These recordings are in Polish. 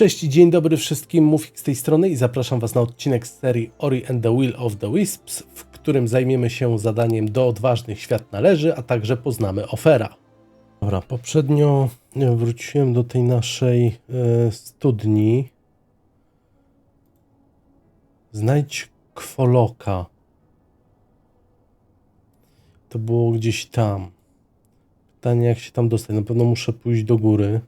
Cześć dzień dobry wszystkim, Mufik z tej strony i zapraszam Was na odcinek z serii Ori and the Will of the Wisps, w którym zajmiemy się zadaniem Do odważnych świat należy, a także poznamy Ofera. Dobra, poprzednio wróciłem do tej naszej e, studni. Znajdź Kwoloka. To było gdzieś tam. Pytanie, jak się tam dostać. Na pewno muszę pójść do góry.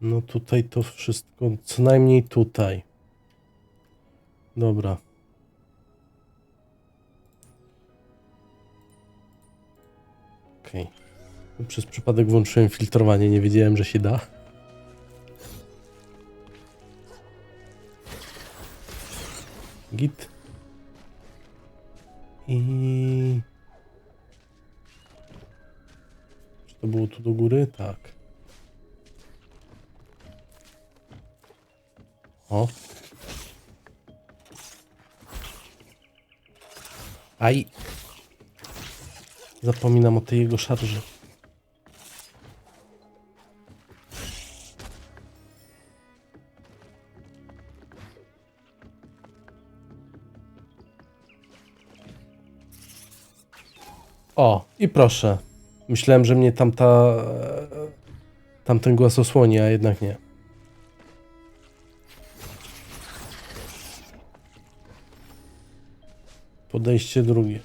No tutaj to wszystko, co najmniej tutaj. Dobra. Okej. Przez przypadek włączyłem filtrowanie, nie wiedziałem, że się da. Git. I... Czy to było tu do góry? Tak. O. Aj. Zapominam o tej jego szarży. O, i proszę. Myślałem, że mnie tamta... Tamten głos osłoni, a jednak nie. Podejście drugie.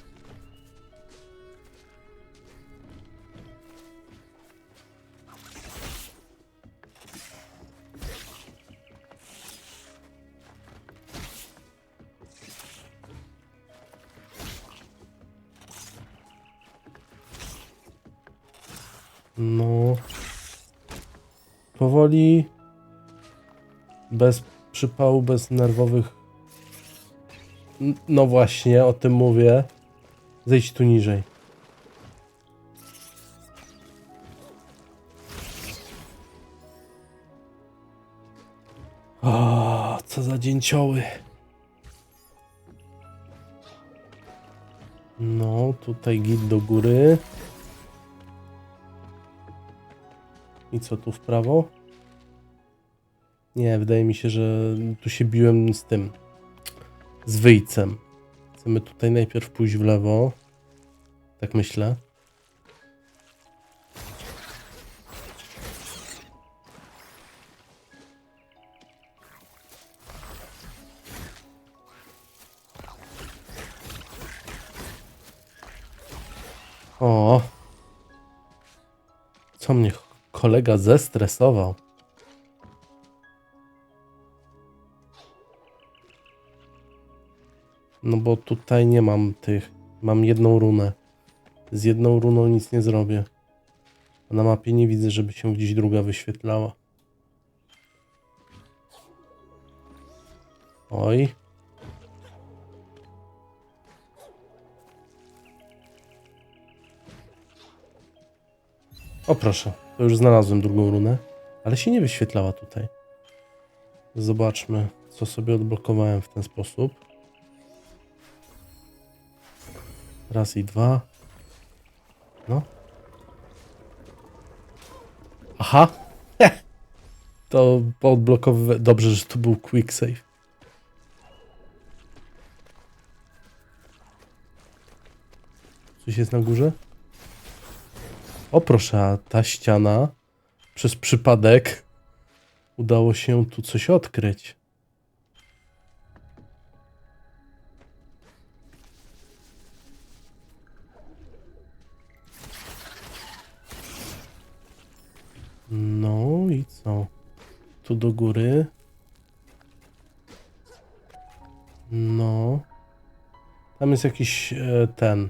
No. Powoli. Bez przypału, bez nerwowych No właśnie, o tym mówię. Zejdź tu niżej. O, co za dzięcioły. No, tutaj git do góry. I co tu w prawo? Nie, wydaje mi się, że tu się biłem z tym z wyjcem. Chcemy tutaj najpierw pójść w lewo. Tak myślę. O. Co mnie kolega zestresował? No bo tutaj nie mam tych. Mam jedną runę. Z jedną runą nic nie zrobię. Na mapie nie widzę, żeby się gdzieś druga wyświetlała. Oj. O proszę, to już znalazłem drugą runę, ale się nie wyświetlała tutaj. Zobaczmy, co sobie odblokowałem w ten sposób. Raz i dwa. No. Aha. To odblokowywa... Dobrze, że to był quick save. Coś jest na górze? O proszę, a ta ściana przez przypadek udało się tu coś odkryć. Tu do góry. No. Tam jest jakiś e, ten.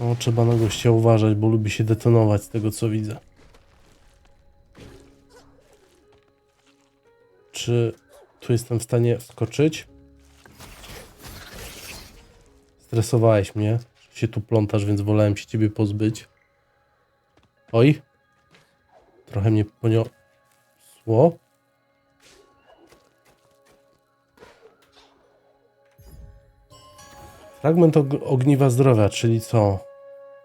O, trzeba na gościa uważać, bo lubi się detonować z tego co widzę. Czy tu jestem w stanie wskoczyć? Stresowałeś mnie, że się tu plątasz, więc wolałem się ciebie pozbyć. Oj. Trochę mnie poniosło. Fragment ogniwa zdrowia, czyli co?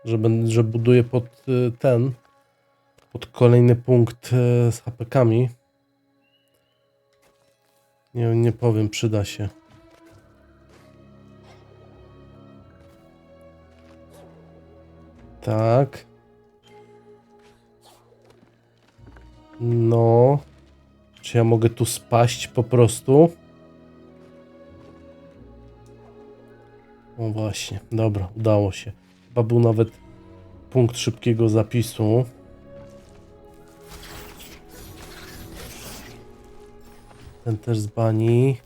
Że, że buduję pod y, ten, pod kolejny punkt y, z hapekami. Nie, nie powiem, przyda się. Tak. No. Czy ja mogę tu spaść po prostu? O właśnie, dobra, udało się. Chyba był nawet punkt szybkiego zapisu. Ten też z bani.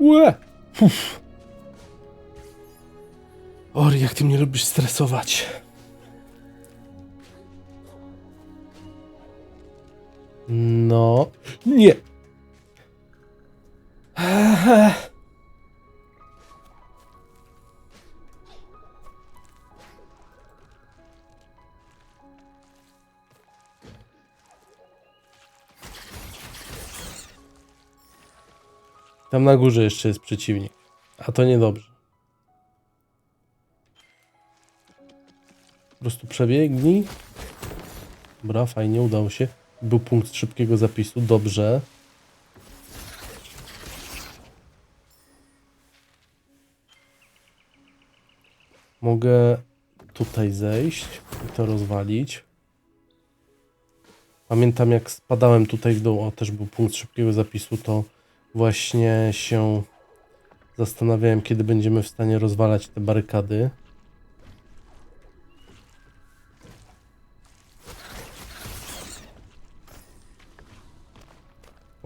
Łe! Uf. Ori, jak ty mnie lubisz stresować. No. Nie! Tam na górze jeszcze jest przeciwnik. A to niedobrze. Po prostu przebiegnij. Dobra, fajnie, udało się. Był punkt szybkiego zapisu, dobrze. Mogę tutaj zejść i to rozwalić. Pamiętam jak spadałem tutaj w dół, o też był punkt szybkiego zapisu, to właśnie się zastanawiałem, kiedy będziemy w stanie rozwalać te barykady.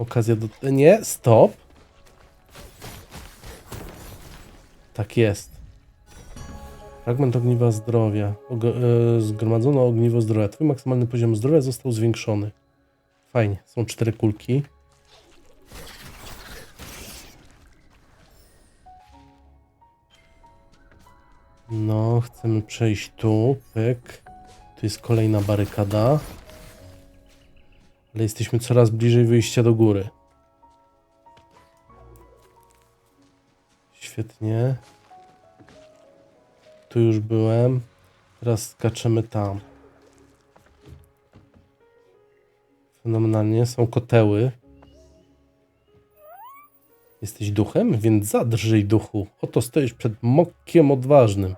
Okazja do... Nie, stop. Tak jest. Fragment ogniwa zdrowia. Og e, zgromadzono ogniwo zdrowia. Twój maksymalny poziom zdrowia został zwiększony. Fajnie. Są cztery kulki. No, chcemy przejść tu. Pyk. Tu jest kolejna barykada. Ale jesteśmy coraz bliżej wyjścia do góry. Świetnie. Tu już byłem. Teraz skaczemy tam. Fenomenalnie. Są koteły. Jesteś duchem, więc zadrżyj duchu. Oto stoisz przed mokiem odważnym.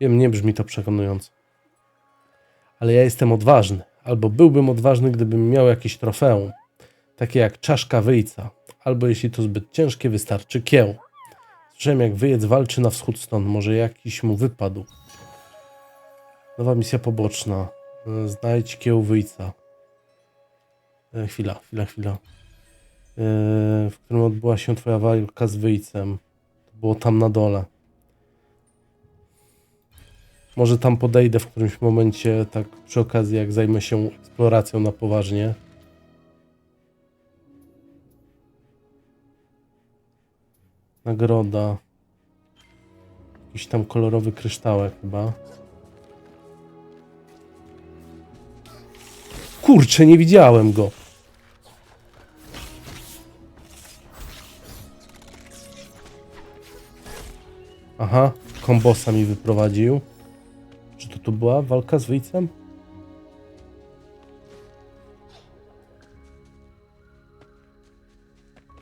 Wiem, nie brzmi to przekonująco. Ale ja jestem odważny. Albo byłbym odważny, gdybym miał jakieś trofeum. Takie jak czaszka wyjca. Albo jeśli to zbyt ciężkie, wystarczy kieł. Słyszałem, jak wyjec walczy na wschód stąd. Może jakiś mu wypadł. Nowa misja poboczna. E, Znajdź kieł wyjca. E, chwila, chwila, chwila. E, w którym odbyła się twoja walka z wyjcem. To było tam na dole. Może tam podejdę w którymś momencie, tak przy okazji, jak zajmę się eksploracją na poważnie. Nagroda. Jakiś tam kolorowy kryształek chyba. Kurczę, nie widziałem go. Aha, kombosa mi wyprowadził. To była walka z wyjcem?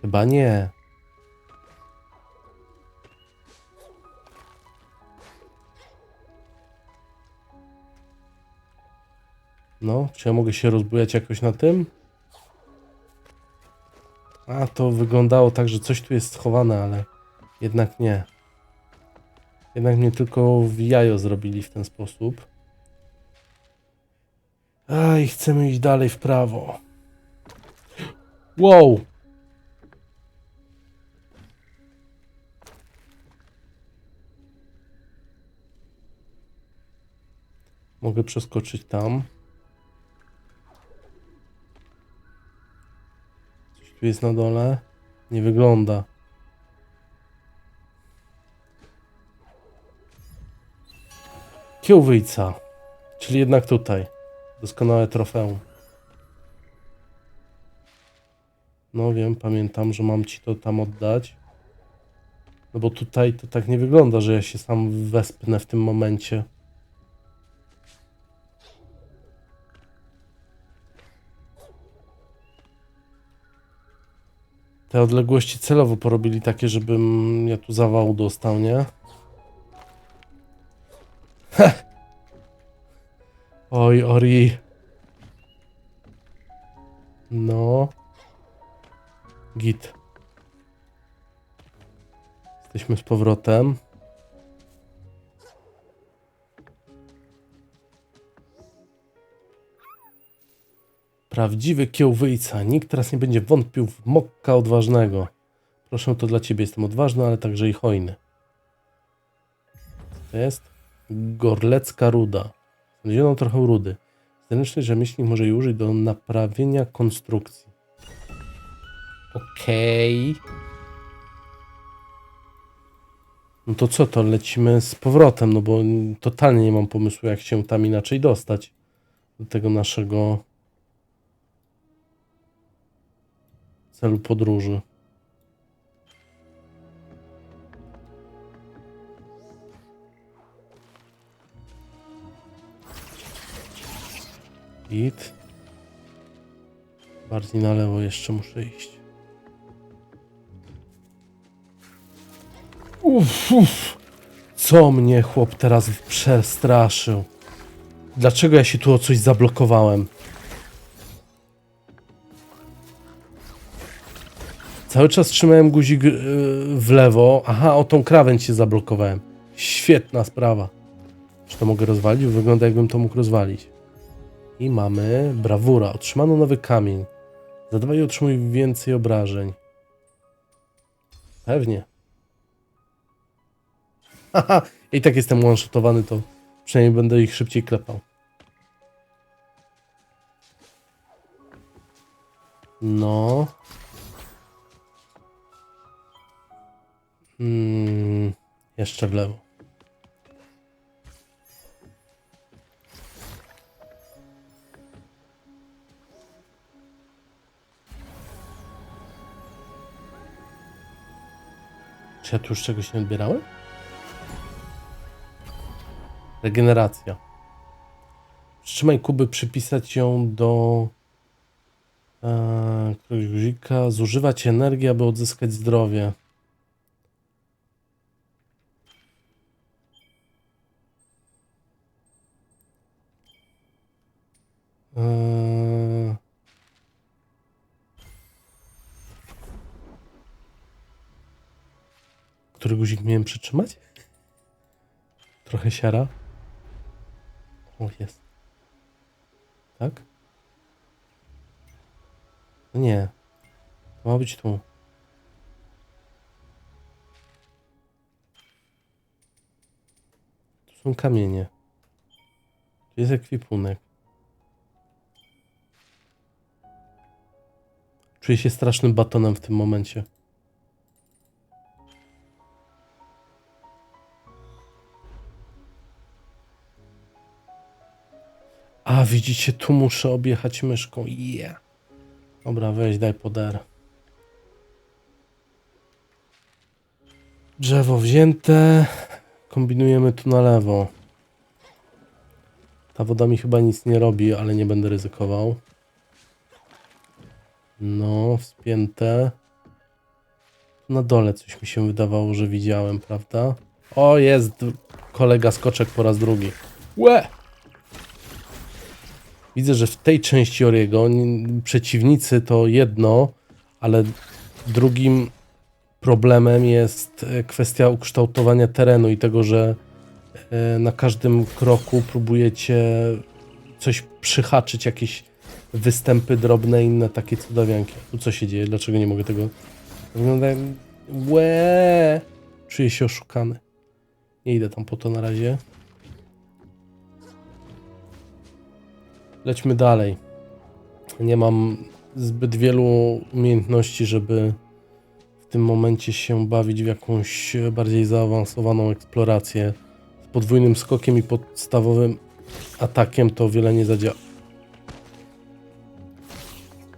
Chyba nie. No, czy ja mogę się rozbujać jakoś na tym? A, to wyglądało tak, że coś tu jest schowane, ale jednak nie. Jednak mnie tylko w jajo zrobili w ten sposób. A, i chcemy iść dalej w prawo. Wow! Mogę przeskoczyć tam. Coś tu jest na dole? Nie wygląda. Kiełwyjca. Czyli jednak tutaj. Doskonałe trofeum. No wiem, pamiętam, że mam ci to tam oddać. No bo tutaj to tak nie wygląda, że ja się sam wespnę w tym momencie. Te odległości celowo porobili takie, żebym ja tu zawału dostał, nie? Oj, Ori. No. Git. Jesteśmy z powrotem. Prawdziwy kiełwyjca. Nikt teraz nie będzie wątpił w mokka odważnego. Proszę, to dla ciebie jestem odważny, ale także i hojny. Co to jest? Gorlecka ruda. Znaleziono trochę rudy. Zewnętrzny rzemieślnik może jej użyć do naprawienia konstrukcji. Okej. No to co, to lecimy z powrotem, no bo totalnie nie mam pomysłu, jak się tam inaczej dostać do tego naszego celu podróży. Git. Bardziej na lewo jeszcze muszę iść. Uff. Co mnie chłop teraz przestraszył? Dlaczego ja się tu o coś zablokowałem? Cały czas trzymałem guzik yy, w lewo. Aha, o tą krawędź się zablokowałem. Świetna sprawa. Czy to mogę rozwalić? Wygląda jakbym to mógł rozwalić. I mamy brawura. Otrzymano nowy kamień. Zadawaj i otrzymuj więcej obrażeń. Pewnie. Haha, i tak jestem one-shotowany, to przynajmniej będę ich szybciej klepał. No. Mm, jeszcze w lewo. Czy ja tu już czegoś nie odbierałem? Regeneracja. Przytrzymaj kuby, przypisać ją do e, któregoś guzika. Zużywać energię, aby odzyskać zdrowie. Eee. Który guzik miałem przytrzymać? Trochę siara. O, jest. Tak? No nie. To ma być tu. Tu są kamienie. Tu jest ekwipunek. Czuję się strasznym batonem w tym momencie. Widzicie, tu muszę objechać myszką. Yeah. Dobra, weź, daj poder. Drzewo wzięte. Kombinujemy tu na lewo. Ta woda mi chyba nic nie robi, ale nie będę ryzykował. No, wspięte. Na dole coś mi się wydawało, że widziałem, prawda? O, jest kolega skoczek po raz drugi. Łe! Widzę, że w tej części Oriego n- przeciwnicy to jedno, ale drugim problemem jest e, kwestia ukształtowania terenu i tego, że e, na każdym kroku próbujecie coś przyhaczyć, jakieś występy drobne, inne takie cudawianki. Tu co się dzieje? Dlaczego nie mogę tego... Wygląda jak... Łe! Czuję się oszukany. Nie idę tam po to na razie. lećmy dalej. Nie mam zbyt wielu umiejętności, żeby w tym momencie się bawić w jakąś bardziej zaawansowaną eksplorację. Z podwójnym skokiem i podstawowym atakiem to wiele nie zadziała.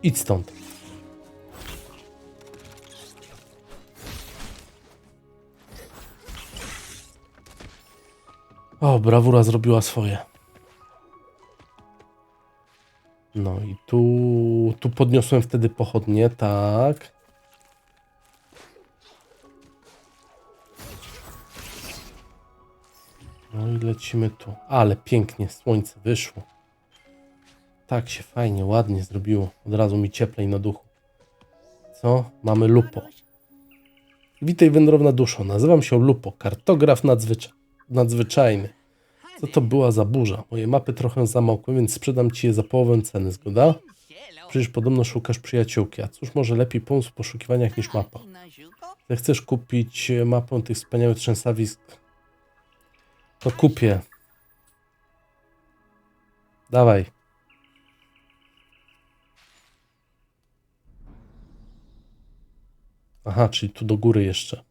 Idź stąd. O, brawura zrobiła swoje. No i tu, tu podniosłem wtedy pochodnie, tak. No i lecimy tu. Ale pięknie słońce wyszło. Tak się fajnie, ładnie zrobiło. Od razu mi cieplej na duchu. Co? Mamy lupo. Witaj wędrowna duszo. Nazywam się Lupo, kartograf nadzwycza nadzwyczajny. Co to była za burza? Moje mapy trochę zamokły, więc sprzedam ci je za połowę ceny, zgoda? Przecież podobno szukasz przyjaciółki, a cóż może lepiej pomóc w poszukiwaniach niż mapa? Chcesz kupić mapę tych wspaniałych trzęsawisk, to kupię. Dawaj. Aha, czyli tu do góry jeszcze.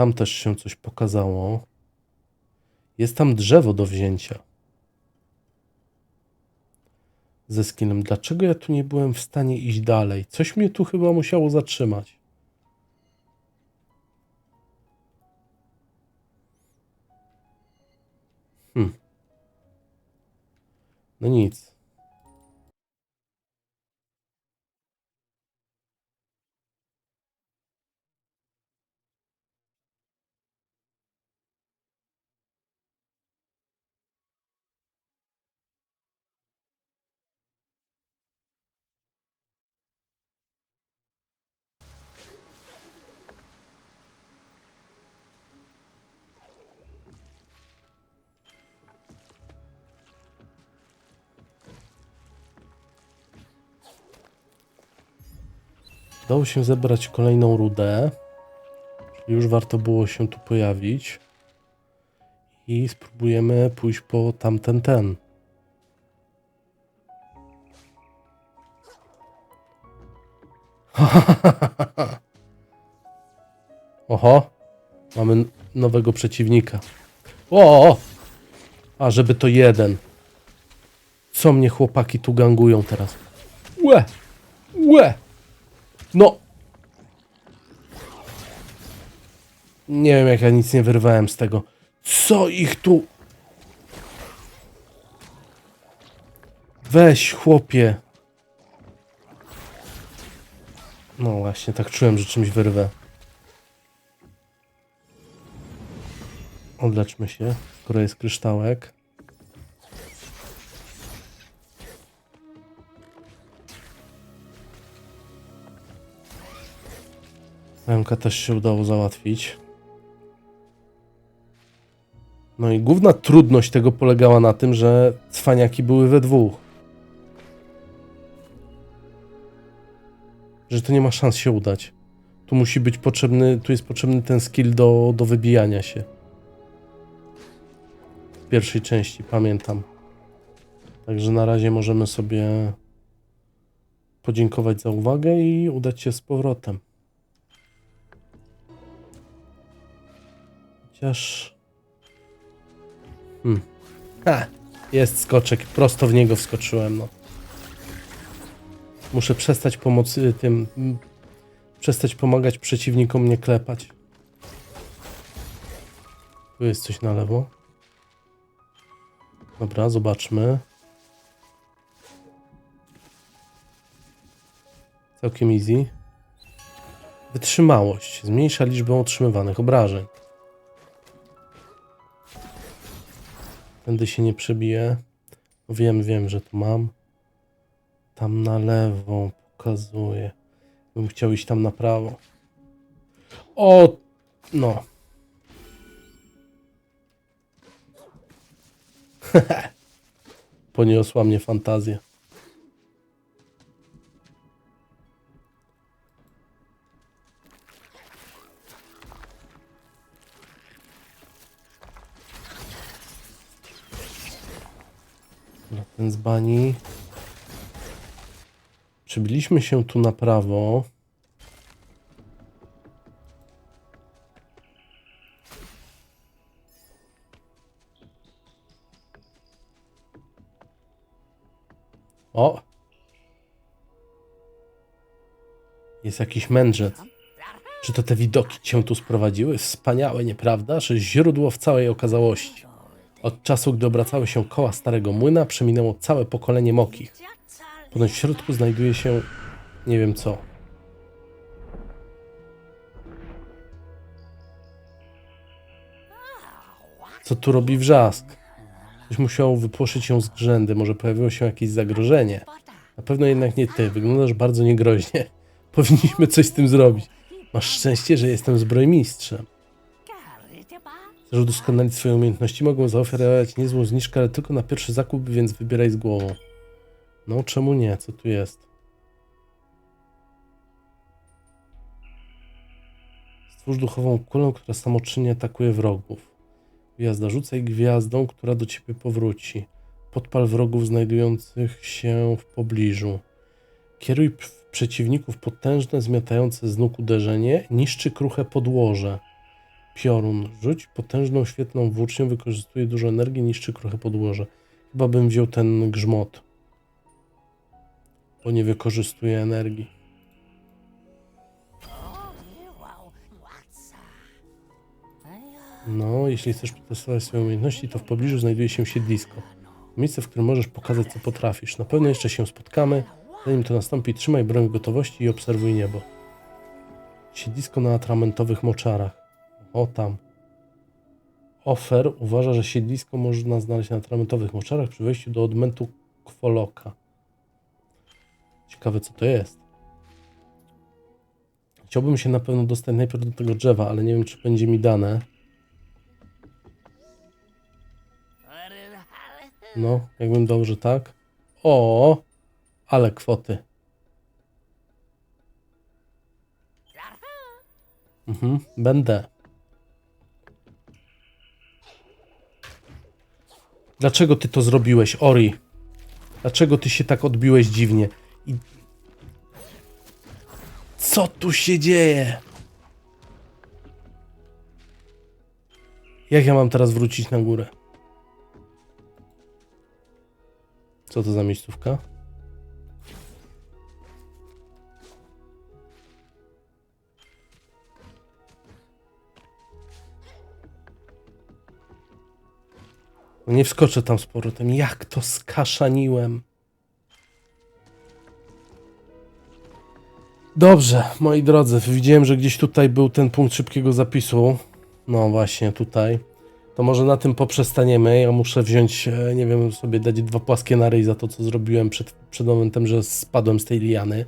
Tam też się coś pokazało. Jest tam drzewo do wzięcia. Ze skinem. Dlaczego ja tu nie byłem w stanie iść dalej? Coś mnie tu chyba musiało zatrzymać. Hmm. No nic. Udało się zebrać kolejną rudę. Czyli już warto było się tu pojawić. I spróbujemy pójść po tamten ten. Oho, mamy nowego przeciwnika. O! A żeby to jeden. Co mnie chłopaki tu gangują teraz? Łe! Łe! No! Nie wiem, jak ja nic nie wyrwałem z tego. Co ich tu... Weź, chłopie. No właśnie, tak czułem, że czymś wyrwę. Odleczmy się, skoro jest kryształek. Pęka też się udało załatwić. No i główna trudność tego polegała na tym, że cwaniaki były we dwóch. Że to nie ma szans się udać. Tu musi być potrzebny, tu jest potrzebny ten skill do, do wybijania się. W pierwszej części, pamiętam. Także na razie możemy sobie podziękować za uwagę i udać się z powrotem. Chociaż. Hmm. Ha, jest skoczek. Prosto w niego wskoczyłem, no. Muszę przestać pomóc y, tym. mm, Przestać pomagać przeciwnikom mnie klepać. Tu jest coś na lewo. Dobra, zobaczmy. Całkiem easy. Wytrzymałość. Zmniejsza liczbę otrzymywanych obrażeń. Tędy się nie przebiję. Wiem, wiem, że tu mam. Tam na lewo pokazuje. Bym chciał iść tam na prawo. O! No. Poniosła mnie fantazja. Ten z bani. Przybiliśmy się tu na prawo. O! Jest jakiś mędrzec. Czy to te widoki cię tu sprowadziły? Wspaniałe, nieprawda? Że źródło w całej okazałości. Od czasu, gdy obracały się koła starego młyna, przeminęło całe pokolenie mokich. Ponoć w środku znajduje się nie wiem co. Co tu robi wrzask? Ktoś musiał wypłoszyć ją z grzędy, może pojawiło się jakieś zagrożenie. Na pewno jednak nie ty, wyglądasz bardzo niegroźnie. Powinniśmy coś z tym zrobić. Masz szczęście, że jestem zbrojmistrzem. Chcesz udoskonalić swoje umiejętności? Mogą zaoferować niezłą zniżkę, ale tylko na pierwszy zakup, więc wybieraj z głową. No, czemu nie? Co tu jest? Stwórz duchową kulę, która samoczynnie atakuje wrogów. Gwiazda. Rzucaj gwiazdą, która do ciebie powróci. Podpal wrogów znajdujących się w pobliżu. Kieruj przeciwników potężne, zmiatające z nóg uderzenie. Niszczy kruche podłoże. Piorun. Rzuć potężną, świetną włócznią. Wykorzystuje dużo energii, niszczy kruche podłoże. Chyba bym wziął ten grzmot. Bo nie wykorzystuje energii. No, jeśli chcesz przetestować swoje umiejętności, to w pobliżu znajduje się siedlisko. Miejsce, w którym możesz pokazać, co potrafisz. Na pewno jeszcze się spotkamy. Zanim to nastąpi, trzymaj broń w gotowości i obserwuj niebo. Siedlisko na atramentowych moczarach. O tam. Ofer uważa, że siedlisko można znaleźć na atramentowych moczarach przy wejściu do odmętu Kwoloka. Ciekawe, co to jest. Chciałbym się na pewno dostać najpierw do tego drzewa, ale nie wiem, czy będzie mi dane. No, jakbym dał, że tak. O, ale kwoty. Mhm, będę. Dlaczego ty to zrobiłeś, Ori? Dlaczego ty się tak odbiłeś dziwnie? I... Co tu się dzieje? Jak ja mam teraz wrócić na górę? Co to za miejscówka? Nie wskoczę tam z powrotem. Jak to skaszaniłem. Dobrze, moi drodzy, widziałem, że gdzieś tutaj był ten punkt szybkiego zapisu. No właśnie, tutaj. To może na tym poprzestaniemy. Ja muszę wziąć, e, nie wiem, sobie dać dwa płaskie na ryj za to, co zrobiłem przed, przed momentem, że spadłem z tej liany.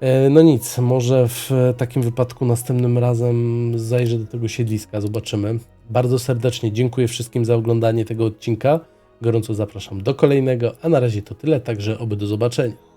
E, No nic, może w takim wypadku następnym razem zajrzę do tego siedliska, zobaczymy. Bardzo serdecznie dziękuję wszystkim za oglądanie tego odcinka. Gorąco zapraszam do kolejnego, a na razie to tyle, także oby do zobaczenia.